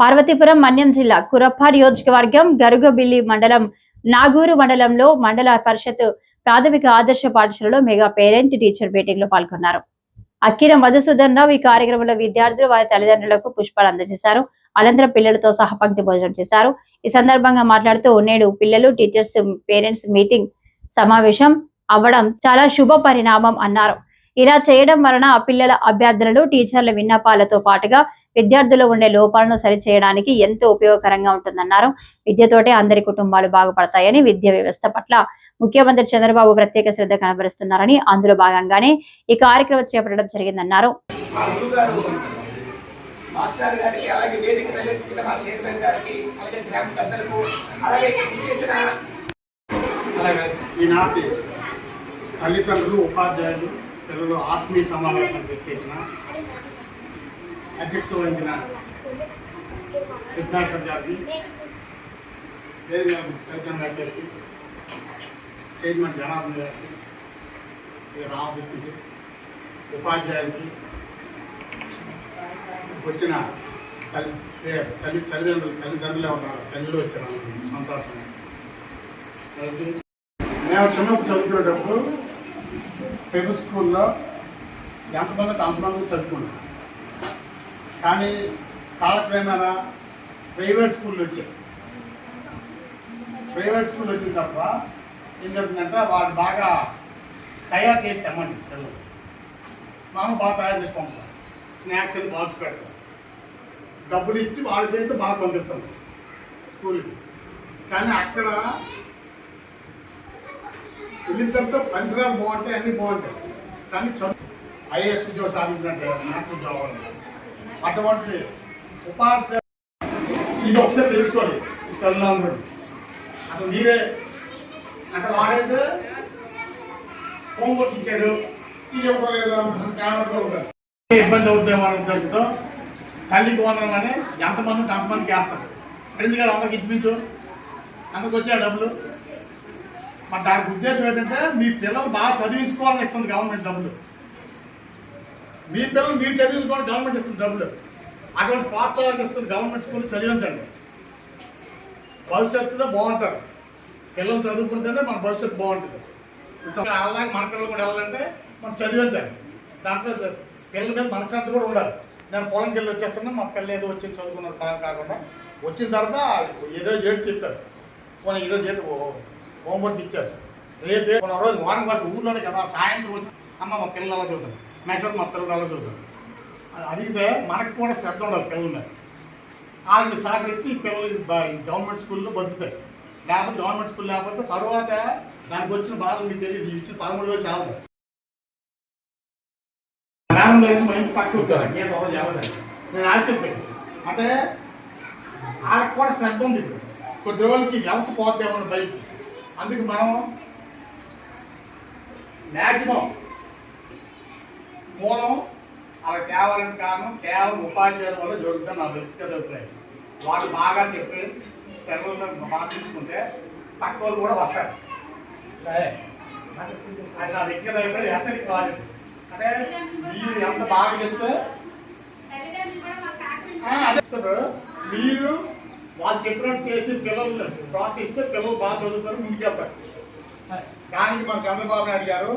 పార్వతీపురం మన్యం జిల్లా కురప్ప నియోజకవర్గం గరుగబిల్లి మండలం నాగూరు మండలంలో మండల పరిషత్ ప్రాథమిక ఆదర్శ పాఠశాలలో మెగా పేరెంట్ టీచర్ మీటింగ్లో పాల్గొన్నారు. అక్కిన మధుసూదన్ రావు ఈ కార్యక్రమంలో విద్యార్థులు వారి తల్లిదండ్రులకు పుష్పాలు అందజేశారు. అనంతరం పిల్లలతో సహపంక్తి భోజనం చేశారు. ఈ సందర్భంగా మాట్లాడుతూ నేడు పిల్లలు టీచర్స్ పేరెంట్స్ మీటింగ్ సమావేశం అవ్వడం చాలా శుభ పరిణామం అన్నారు. ఇలా చేయడం వలన పిల్లల అభ్యర్థులను టీచర్ల విన్నపాలతో పాటుగా విద్యార్థులు ఉండే లోపాలను సరిచేయడానికి ఎంతో ఉపయోగకరంగా ఉంటుందన్నారు. విద్యతోటే అందరి కుటుంబాలు బాగుపడతాయని విద్యా వ్యవస్థ పట్ల ముఖ్యమంత్రి చంద్రబాబు ప్రత్యేక శ్రద్ధ కనబరుస్తున్నారని అందులో భాగంగానే ఈ కార్యక్రమం చేపట్టడం జరిగిందన్నారు. మాస్టర్ గారికి అలాగే వేదిక తలెత్తిన మా చైర్మన్ గారికి అలాగే గ్రామ పెద్దలకు అలాగే చేసిన అలాగే. ఈనాటి తల్లిదండ్రులు ఉపాధ్యాయులు పిల్లలు ఆత్మీయ సమావేశానికి చేసిన అధ్యక్షత వహించిన విఘ్నేశ్వర్ గారికి వేదిక గారికి చైర్మన్ జనార్దన్ గారికి శ్రీ ఉపాధ్యాయుడికి వచ్చిన తల్లి తల్లి తల్లిదండ్రులు తల్లిదండ్రులే ఉన్నారు. తల్లిలో వచ్చిన సంతోషం మేము చిన్నప్పుడు చదువుకునేటప్పుడు తెలుగు స్కూల్లో ఎంతమంది అంతమంది చదువుకున్నాం కానీ కాలక్రమేణా ప్రైవేట్ స్కూల్ వచ్చాయి. ప్రైవేట్ స్కూల్ వచ్చిన తప్ప ఏం జరుగుతుందంటే వాళ్ళు బాగా తయారు చేసి తెమ్మండి పిల్లలు. మామ బాగా తయారు చేసి పంపుతాం స్నాక్స్ అని బాక్స్ పెడతాం. డబ్బులు ఇచ్చి వాళ్ళ వాళ్ళకైతే బాగా పంపిస్తాం. స్కూల్కి. కానీ అక్కడ వెళ్ళినంత పరిసరాలు బాగుంటాయి అన్నీ బాగుంటాయి. కానీ చదువు ఐఏఎస్ ఉద్యోగం సాధించినట్టు నాకు ఉద్యోగం అటువంటి ఉపాధ్యాయ ఇది ఒకసారి తెలుసుకోవాలి తల్లిదండ్రులు అసలు మీరే అంటే వాడైతే హోంవర్క్ ఇచ్చాడు ఇది ఇవ్వలేదు ఉంటారు. ఇబ్బంది అవుతాయి అనే ఉద్దేశంతో తల్లికి వందనం అని ఎంతమంది అంతమందికి వేస్తారు. అడిగింది కదా అందరికి ఇచ్చిపించు. అందరికి వచ్చే డబ్బులు. మరి దానికి ఉద్దేశం ఏంటంటే మీ పిల్లలు బాగా చదివించుకోవాలని ఇస్తుంది గవర్నమెంట్ డబ్బులు. మీ పిల్లలు మీరు చదివించుకోవాలి గవర్నమెంట్ ఇస్తుంది డబ్బులు. అటువంటి ప్రోత్సాహాలు ఇస్తున్న గవర్నమెంట్ స్కూల్ చదివించండి. భవిష్యత్తులో బాగుంటారు. పిల్లలు చదువుకుంటేనే మన భవిష్యత్తు బాగుంటుంది. అలాగే మన పిల్లలు కూడా వెళ్ళాలంటే మనం చదివించాలి. దాంట్లో పిల్లల మీద మనశ్శాంతి కూడా ఉండాలి. నేను పొలంకి వెళ్ళి వచ్చేస్తున్నా మా పిల్లలు ఏదో వచ్చి చదువుకున్నారు బాగా కాకుండా. వచ్చిన తర్వాత ఈరోజు ఏడు చెప్పారు. పోనీ ఈరోజు ఏడు హోంవర్క్ ఇచ్చారు. రేపు రోజు వారం కాదు ఊర్లోనే కదా సాయంత్రం వచ్చి అమ్మ మా పిల్లలు అలా చదువుతారు మెసేజ్ మొత్తం పిల్లలు అలా అది అడిగితే మనకు కూడా శ్రద్ధ ఉండాలి పిల్లల మీద వాళ్ళకి సహకరించి ఈ పిల్లలు గవర్నమెంట్ స్కూల్లో బతుకుతాయి. లేకపోతే గవర్నమెంట్ స్కూల్ లేకపోతే తర్వాత దానికి వచ్చిన బాధలు మీకు తెలియదు. ఇచ్చిన పదమూడు వేలు చాలా గ్రామం దగ్గర మా ఇంటి పక్క ఉంటాను నేను ఒకరు చేయాలి నేను ఆశ్చర్యపోయాను అంటే వాళ్ళకి కూడా శ్రద్ధ ఉంది ఇప్పుడు. కొద్ది రోజులకి వ్యవస్థ పోద్దేమో బయట అందుకు మనం మ్యాక్సిమం మూలం అలా తేవాలని కారణం కేవలం ఉపాధ్యాయుల వల్ల జరుగుతుంది నా వ్యక్తిగత అభిప్రాయం. వాళ్ళు బాగా చెప్పి పిల్లలను పక్క వాళ్ళు కూడా వస్తారు అదే. నా వ్యక్తిగత అభిప్రాయం హెచ్చరిక కాదు. అంటే మీరు ఎంత బాగా చెప్తే. మీరు వాళ్ళు చెప్పినట్టు చేసి పిల్లలు ప్రోత్సహిస్తే పిల్లలు బాగా చదువుతారు ముందుకెళ్తారు. కానీ మన చంద్రబాబు నాయుడు గారు